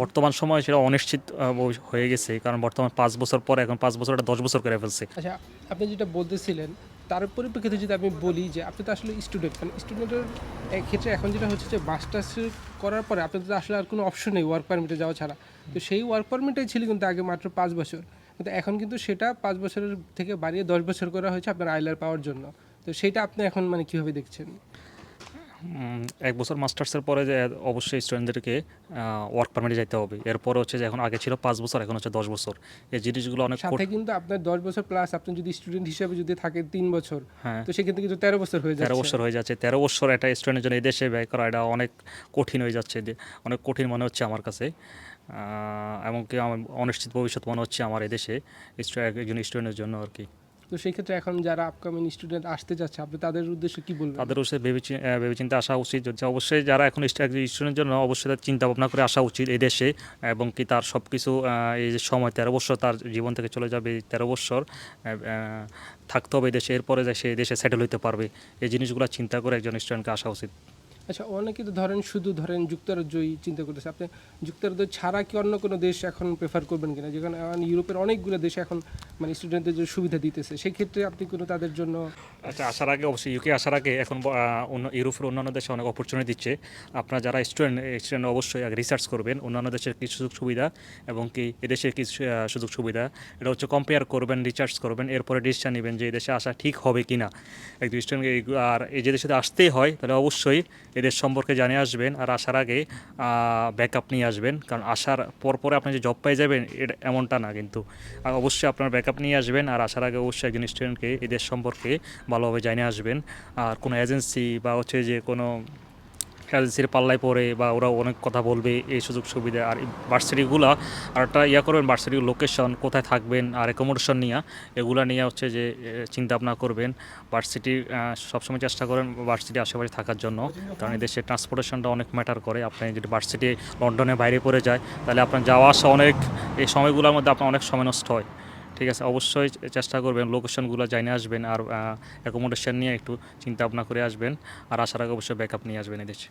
বর্তমান সময় সেটা অনিশ্চিত হয়ে গেছে। কারণ বর্তমান পাঁচ বছর পর, এখন পাঁচ বছর এটা দশ বছর করে ফেলছে। আচ্ছা আপনি যেটা বলতেছিলেন, তার পরিপ্রেক্ষিতে যদি আমি বলি যে আপনি তো আসলে স্টুডেন্ট মানে স্টুডেন্টের ক্ষেত্রে এখন যেটা হচ্ছে যে মাস্টার্স করার পরে আপনাদের তো আসলে আর কোনো অপশন নেই ওয়ার্ক পারমিটে যাওয়া ছাড়া। তো সেই ওয়ার্ক পারমিটাই ছিল কিন্তু আগে মাত্র পাঁচ বছর। কিন্তু এখন কিন্তু সেটা পাঁচ বছরের থেকে বাড়িয়ে দশ বছর করা হয়েছে আপনার আইলার পাওয়ার জন্য। তো সেইটা আপনি এখন মানে কীভাবে দেখছেন? এক বছর মাস্টার্সের পরে যে অবশ্যই স্টুডেন্টদেরকে ওয়ার্ক পারমিটে যাইতে হবে। এরপরে হচ্ছে যে এখন আগে ছিল পাঁচ বছর এখন হচ্ছে দশ বছর। এই জিনিসগুলো অনেক সাথে কিন্তু আপনার দশ বছর প্লাস আপনি যদি স্টুডেন্ট হিসেবে যদি থাকে তিন বছর হ্যাঁ। তো সেক্ষেত্রে কিন্তু তেরো বছর হয়ে তেরো বছর হয়ে যাচ্ছে। তেরো বছর একটা স্টুডেন্টের জন্য এই দেশে ব্যয় করা এটা অনেক কঠিন হয়ে যাচ্ছে। অনেক কঠিন মনে হচ্ছে আমার কাছে। এমনকি আমার অনিশ্চিত ভবিষ্যৎ মনে হচ্ছে আমার এদেশে দেশে একজন স্টুডেন্টের জন্য আর কি। তো সেই ক্ষেত্রে এখন যারা আপকামিং স্টুডেন্ট আসতে যাচ্ছে আপনি তাদের উদ্দেশ্যে কি বলবেন? তাদের আহ, ভেবেচিন্তে আসা উচিত যে অবশ্যই যারা এখন স্টুডেন্টের জন্য অবশ্যই তার চিন্তা ভাবনা করে আসা উচিত এই দেশে এবং কি তার সব কিছু এই যে সময় তেরো বছর তার জীবন থেকে চলে যাবে তেরো বছর থাকতে হবে দেশে এরপরে সে দেশে সেটেল হতে পারবে। এই জিনিসগুলো চিন্তা করে একজন স্টুডেন্টকে আসা উচিত। আচ্ছা অনেকে তো ধরেন শুধু ধরেন যুক্তরাজ্যই চিন্তা করতেছে। আপনি যুক্তরাজ্য ছাড়া কি অন্য কোনো দেশ এখন প্রেফার করবেন কিনা? যেখানে ইউরোপের অনেকগুলো দেশ এখন মানে স্টুডেন্টদের যে সুবিধা দিতেছে সেই ক্ষেত্রে আপনি কোনো তাদের জন্য আচ্ছা আসার আগে অবশ্যই ইউকে আসার আগে এখন অন্য ইউরোপের অন্যান্য দেশে অনেক অপরচুনিটি দিচ্ছে। আপনারা যারা স্টুডেন্ট স্টুডেন্ট অবশ্যই আগে রিসার্চ করবেন। অন্যান্য দেশের কিছু সুযোগ সুবিধা এবং কি এদেশের কিছু সুযোগ সুবিধা, এটা হচ্ছে কম্পেয়ার করবেন রিসার্চ করবেন, এরপরে ডিসিশন নেবেন যে এদেশে আসা ঠিক হবে কি না একজন স্টুডেন্ট আর এই যে দেশে আসতেই হয়, তাহলে অবশ্যই এদের সম্পর্কে জানিয়ে আসবেন আর আসার আগে ব্যাকআপ নিয়ে আসবেন। কারণ আসার পর পরে আপনি যে জব পেয়ে যাবেন, এটা এমনটা না কিন্তু। অবশ্যই আপনার ব্যাকআপ নিয়ে আসবেন আর আসার আগে অবশ্যই একজন স্টুডেন্টকে এদের সম্পর্কে ভালোভাবে জানিয়ে আসবেন। আর কোনো এজেন্সি বা হচ্ছে যে কোনো এজেন্সির পাল্লায় পড়ে বা ওরা অনেক কথা বলবে, এই সুযোগ সুবিধা আর ভার্সিটিগুলো আর একটা ইয়া করবেন ভার্সিটির লোকেশন কোথায় থাকবেন আর অ্যাকোমোডেশন নিয়ে, এগুলা নিয়ে হচ্ছে যে চিন্তা ভাবনা করবেন। ভার্সিটি সবসময় চেষ্টা করেন ভার্সিটি আশেপাশে থাকার জন্য। কারণ এদেশে ট্রান্সপোর্টেশনটা অনেক ম্যাটার করে। আপনি যদি ভার্সিটি লন্ডনের বাইরে পড়ে যায়, তাহলে আপনার যাওয়া আসা অনেক, এই সময়গুলোর মধ্যে আপনার অনেক সময় নষ্ট হয়। ঠিক আছে, অবশ্যই চেষ্টা করবেন লোকেশনগুলো জানিয়ে আসবেন আর অ্যাকোমোডেশন নিয়ে একটু চিন্তা ভাবনা করে আসবেন। আর আসার আগে অবশ্যই ব্যাকআপ নিয়ে আসবেন এদেশে